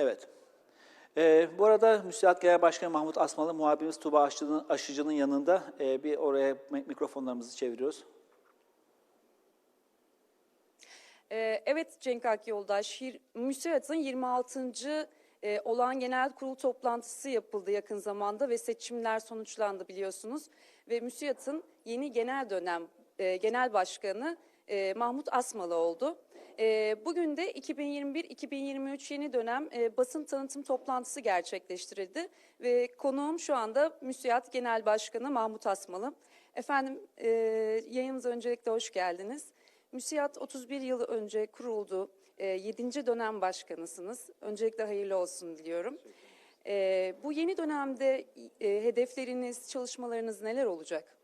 Evet. Ee, bu arada Müsiat Genel Başkanı Mahmut Asmalı, muhabirimiz Tuba Aşıcı'nın, Aşıcı'nın yanında Ee, bir oraya mik- mikrofonlarımızı çeviriyoruz. Ee, Evet Cenk Ak Yoldaş, Hir- MÜSİAD'ın 26. e, olan genel kurul toplantısı yapıldı yakın zamanda ve seçimler sonuçlandı biliyorsunuz. Ve MÜSİAD'ın yeni genel dönem e, genel başkanı e, Mahmut Asmalı oldu. E, Bugün de 2021-2023 yeni dönem e, basın tanıtım toplantısı gerçekleştirildi. Ve konuğum şu anda MÜSİAD Genel Başkanı Mahmut Asmalı. Efendim e, yayınımıza öncelikle hoş geldiniz. MÜSİAD 31 yıl önce kuruldu. 7. dönem başkanısınız. Öncelikle hayırlı olsun diliyorum. E, bu yeni dönemde e, hedefleriniz, çalışmalarınız neler olacak?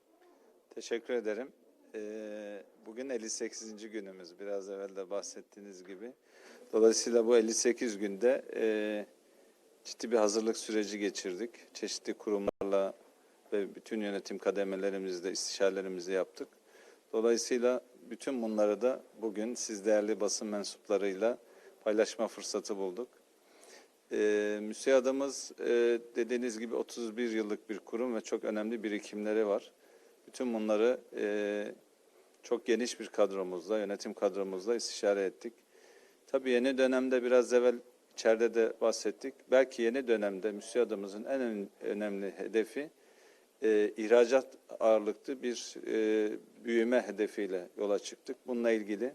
Teşekkür ederim. Ee, bugün 58. günümüz. Biraz evvel de bahsettiğiniz gibi. Dolayısıyla bu 58 günde e, ciddi bir hazırlık süreci geçirdik. Çeşitli kurumlarla ve bütün yönetim kademelerimizle istişarelerimizle yaptık. Dolayısıyla bütün bunları da bugün siz değerli basın mensuplarıyla paylaşma fırsatı bulduk. E, MÜSİAD'ımız e, dediğiniz gibi 31 yıllık bir kurum ve çok önemli birikimleri var. Bütün bunları e, çok geniş bir kadromuzla, yönetim kadromuzla istişare ettik. Tabii yeni dönemde biraz evvel içeride de bahsettik. Belki yeni dönemde müsiyadımızın en ön- önemli hedefi e, ihracat ağırlıklı bir e, büyüme hedefiyle yola çıktık. Bununla ilgili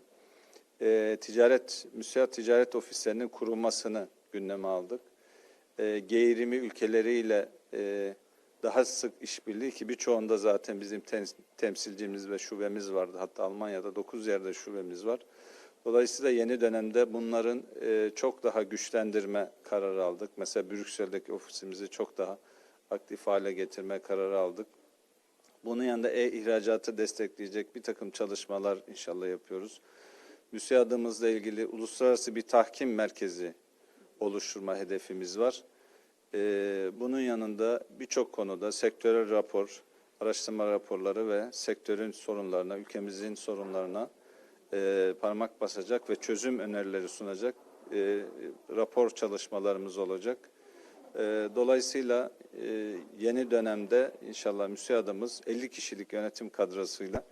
e, ticaret, müsiyat ticaret ofislerinin kurulmasını gündeme aldık. E, geğirimi ülkeleriyle e, daha sık işbirliği ki birçoğunda zaten bizim tem- temsilcimiz ve şubemiz vardı. Hatta Almanya'da 9 yerde şubemiz var. Dolayısıyla yeni dönemde bunların e, çok daha güçlendirme kararı aldık. Mesela Brüksel'deki ofisimizi çok daha aktif hale getirme kararı aldık. Bunun yanında e-ihracatı destekleyecek bir takım çalışmalar inşallah yapıyoruz. MÜSİAD'ımızla ilgili uluslararası bir tahkim merkezi oluşturma hedefimiz var. Ee, bunun yanında birçok konuda sektörel rapor, araştırma raporları ve sektörün sorunlarına, ülkemizin sorunlarına e, parmak basacak ve çözüm önerileri sunacak e, rapor çalışmalarımız olacak. E, dolayısıyla e, yeni dönemde inşallah müsiadımız 50 kişilik yönetim kadrosuyla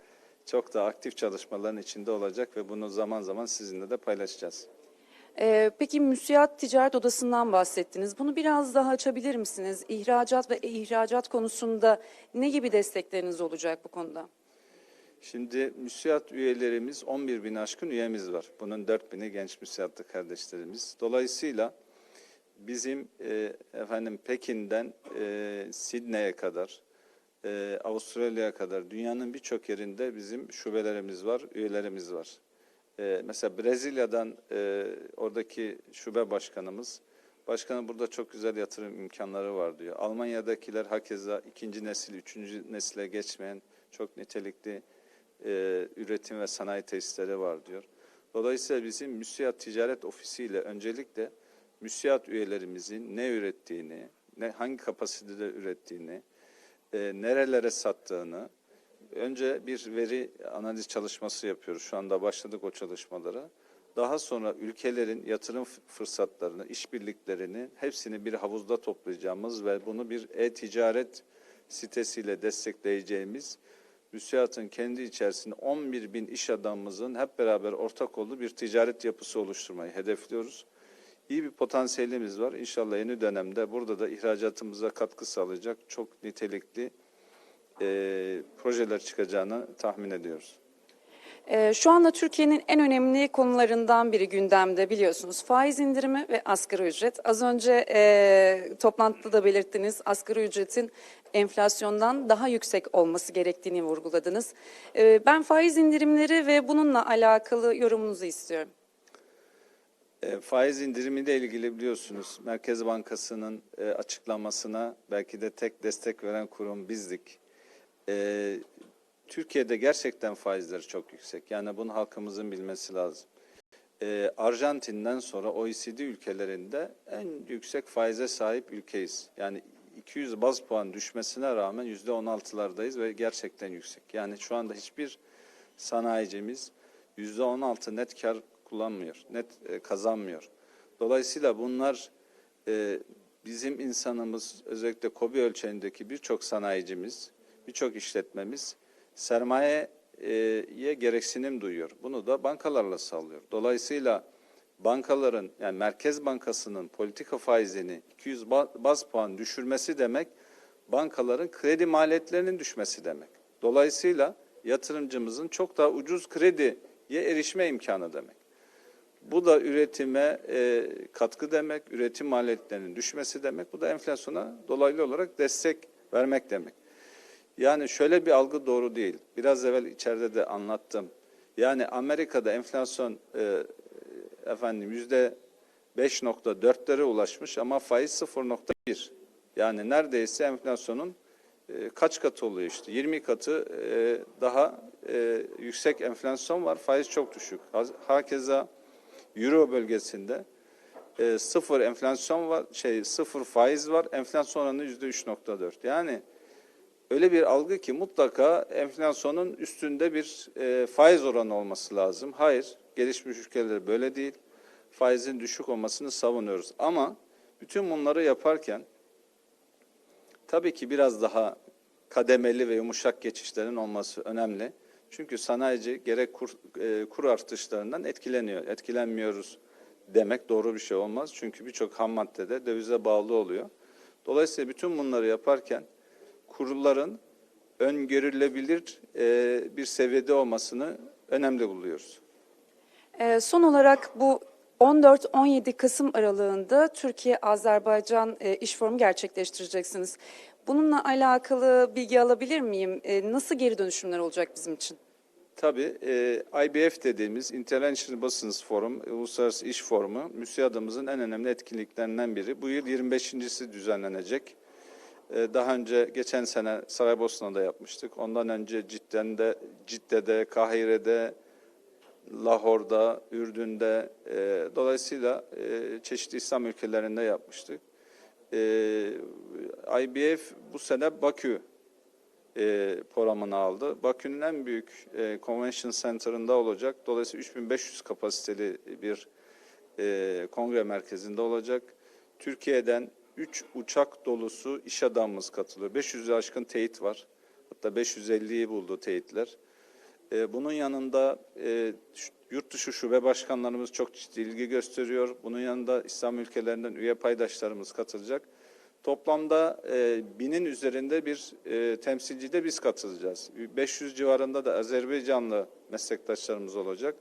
çok daha aktif çalışmaların içinde olacak ve bunu zaman zaman sizinle de paylaşacağız. E, Peki MÜSİAD Ticaret Odası'ndan bahsettiniz. Bunu biraz daha açabilir misiniz? İhracat ve ihracat konusunda ne gibi destekleriniz olacak bu konuda? Şimdi müsiat üyelerimiz 11 bin aşkın üyemiz var. Bunun 4 bini genç müsiatlı kardeşlerimiz. Dolayısıyla bizim e, efendim Pekin'den e, Sidney'e kadar, e, Avustralya'ya kadar dünyanın birçok yerinde bizim şubelerimiz var, üyelerimiz var. E, mesela Brezilya'dan e, oradaki şube başkanımız, başkanım burada çok güzel yatırım imkanları var diyor. Almanya'dakiler hakeza ikinci nesil, üçüncü nesile geçmeyen çok nitelikli e, üretim ve sanayi tesisleri var diyor. Dolayısıyla bizim müsiyat ticaret ofisiyle öncelikle müsiyat üyelerimizin ne ürettiğini, ne hangi kapasitede ürettiğini, e, nerelere sattığını önce bir veri analiz çalışması yapıyoruz. Şu anda başladık o çalışmalara. Daha sonra ülkelerin yatırım fırsatlarını, işbirliklerini hepsini bir havuzda toplayacağımız ve bunu bir e-ticaret sitesiyle destekleyeceğimiz müsiatın kendi içerisinde 11 bin iş adamımızın hep beraber ortak olduğu bir ticaret yapısı oluşturmayı hedefliyoruz. İyi bir potansiyelimiz var. İnşallah yeni dönemde burada da ihracatımıza katkı sağlayacak çok nitelikli e, projeler çıkacağını tahmin ediyoruz. Ee, Şu anda Türkiye'nin en önemli konularından biri gündemde biliyorsunuz. Faiz indirimi ve asgari ücret. Az önce e, toplantıda da belirttiniz asgari ücretin enflasyondan daha yüksek olması gerektiğini vurguladınız. Ee, ben faiz indirimleri ve bununla alakalı yorumunuzu istiyorum. E, faiz indirimiyle ilgili biliyorsunuz Merkez Bankası'nın e, açıklamasına belki de tek destek veren kurum bizdik. E, Türkiye'de gerçekten faizleri çok yüksek. Yani bunu halkımızın bilmesi lazım. E, Arjantin'den sonra OECD ülkelerinde en yüksek faize sahip ülkeyiz. Yani 200 baz puan düşmesine rağmen yüzde 16'lardayız ve gerçekten yüksek. Yani şu anda hiçbir sanayicimiz yüzde 16 net kar kullanmıyor, net e, kazanmıyor. Dolayısıyla bunlar e, bizim insanımız özellikle KOBİ ölçeğindeki birçok sanayicimiz, birçok işletmemiz sermayeye gereksinim duyuyor. Bunu da bankalarla sağlıyor. Dolayısıyla bankaların yani Merkez Bankası'nın politika faizini 200 ba- baz puan düşürmesi demek bankaların kredi maliyetlerinin düşmesi demek. Dolayısıyla yatırımcımızın çok daha ucuz krediye erişme imkanı demek. Bu da üretime e, katkı demek, üretim maliyetlerinin düşmesi demek. Bu da enflasyona dolaylı olarak destek vermek demek. Yani şöyle bir algı doğru değil. Biraz evvel içeride de anlattım. Yani Amerika'da enflasyon e, efendim yüzde 5.4'lere ulaşmış ama faiz 0.1. Yani neredeyse enflasyonun e, kaç katı oluyor işte? 20 katı e, daha e, yüksek enflasyon var, faiz çok düşük. Hakeza Euro bölgesinde e, sıfır enflasyon var, şey sıfır faiz var, enflasyon oranı yüzde 3.4. Yani öyle bir algı ki mutlaka enflasyonun üstünde bir e, faiz oranı olması lazım. Hayır, gelişmiş ülkeler böyle değil. Faizin düşük olmasını savunuyoruz. Ama bütün bunları yaparken tabii ki biraz daha kademeli ve yumuşak geçişlerin olması önemli. Çünkü sanayici gerek kur, e, kur artışlarından etkileniyor. Etkilenmiyoruz demek doğru bir şey olmaz. Çünkü birçok ham maddede dövize bağlı oluyor. Dolayısıyla bütün bunları yaparken kurulların öngörülebilir e, bir seviyede olmasını önemli buluyoruz. Ee, son olarak bu 14-17 Kasım aralığında Türkiye-Azerbaycan e, iş forumu gerçekleştireceksiniz. Bununla alakalı bilgi alabilir miyim? E, nasıl geri dönüşümler olacak bizim için? Tabii e, IBF dediğimiz International Business Forum, e, Uluslararası İş Forumu, MÜSİAD'ımızın en önemli etkinliklerinden biri. Bu yıl 25.si düzenlenecek. E, daha önce geçen sene Saraybosna'da yapmıştık. Ondan önce Cidden'de, Cidde'de, Kahire'de, Lahor'da, Ürdün'de, e, dolayısıyla e, çeşitli İslam ülkelerinde yapmıştık. E, IBF bu sene Bakü e, programını aldı. Bakü'nün en büyük e, convention center'ında olacak. Dolayısıyla 3500 kapasiteli bir e, kongre merkezinde olacak. Türkiye'den 3 uçak dolusu iş adamımız katılıyor. 500'ü aşkın teyit var. Hatta 550'yi buldu teyitler. E, bunun yanında e, yurt dışı şube başkanlarımız çok ciddi ilgi gösteriyor. Bunun yanında İslam ülkelerinden üye paydaşlarımız katılacak. Toplamda e, binin üzerinde bir e, temsilci de biz katılacağız. 500 civarında da Azerbaycanlı meslektaşlarımız olacak.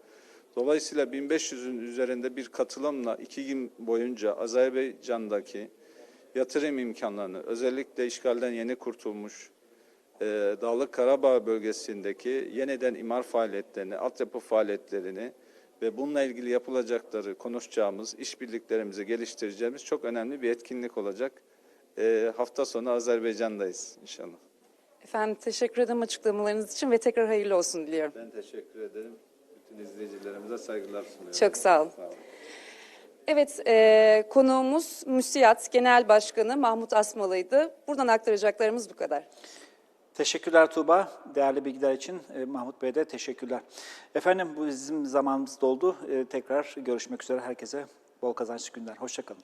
Dolayısıyla 1500'ün üzerinde bir katılımla iki gün boyunca Azerbaycan'daki yatırım imkanlarını özellikle işgalden yeni kurtulmuş e, Dağlık Karabağ bölgesindeki yeniden imar faaliyetlerini, altyapı faaliyetlerini ve bununla ilgili yapılacakları konuşacağımız, işbirliklerimizi geliştireceğimiz çok önemli bir etkinlik olacak. E, hafta sonu Azerbaycan'dayız inşallah. Efendim teşekkür ederim açıklamalarınız için ve tekrar hayırlı olsun diliyorum. Ben teşekkür ederim. Bütün izleyicilerimize saygılar sunuyorum. Çok sağ olun. Sağ olun. Evet, e, konuğumuz MÜSİAD Genel Başkanı Mahmut Asmalı'ydı. Buradan aktaracaklarımız bu kadar. Teşekkürler Tuğba. Değerli bilgiler için e, Mahmut Bey'e de teşekkürler. Efendim bu bizim zamanımız doldu. E, tekrar görüşmek üzere. Herkese bol kazançlı günler. Hoşçakalın.